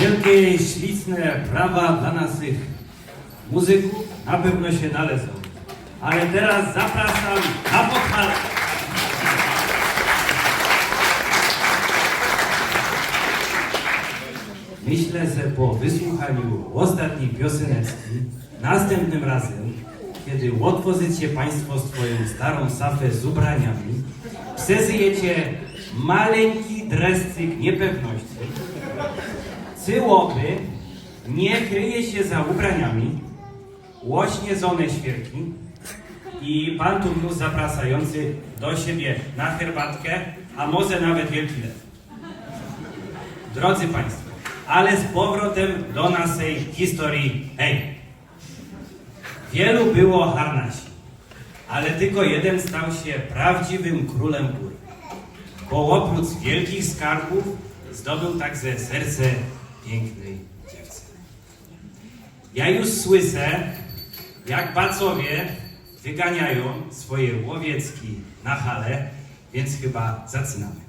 Wielkie, śliczne brawa dla naszych muzyków na pewno się należą. Ale teraz zapraszam na pochwalę. Myślę, że po wysłuchaniu ostatniej pioseneczki, następnym razem, kiedy otworzycie Państwo swoją starą safę z ubraniami, przeżyjecie maleńki drescyk niepewności, cyłoby nie kryje się za ubraniami, łośnie zone świerki i pan turnus zapraszający do siebie na herbatkę, a może nawet wielki lew. Drodzy Państwo, ale z powrotem do naszej historii. Hej! Wielu było harnasi, ale tylko jeden stał się prawdziwym królem gór. Bo oprócz wielkich skarbów zdobył także serce pięknej dziewczyny. Ja już słyszę, jak bacowie wyganiają swoje łowiecki na hale, więc chyba zaczynamy.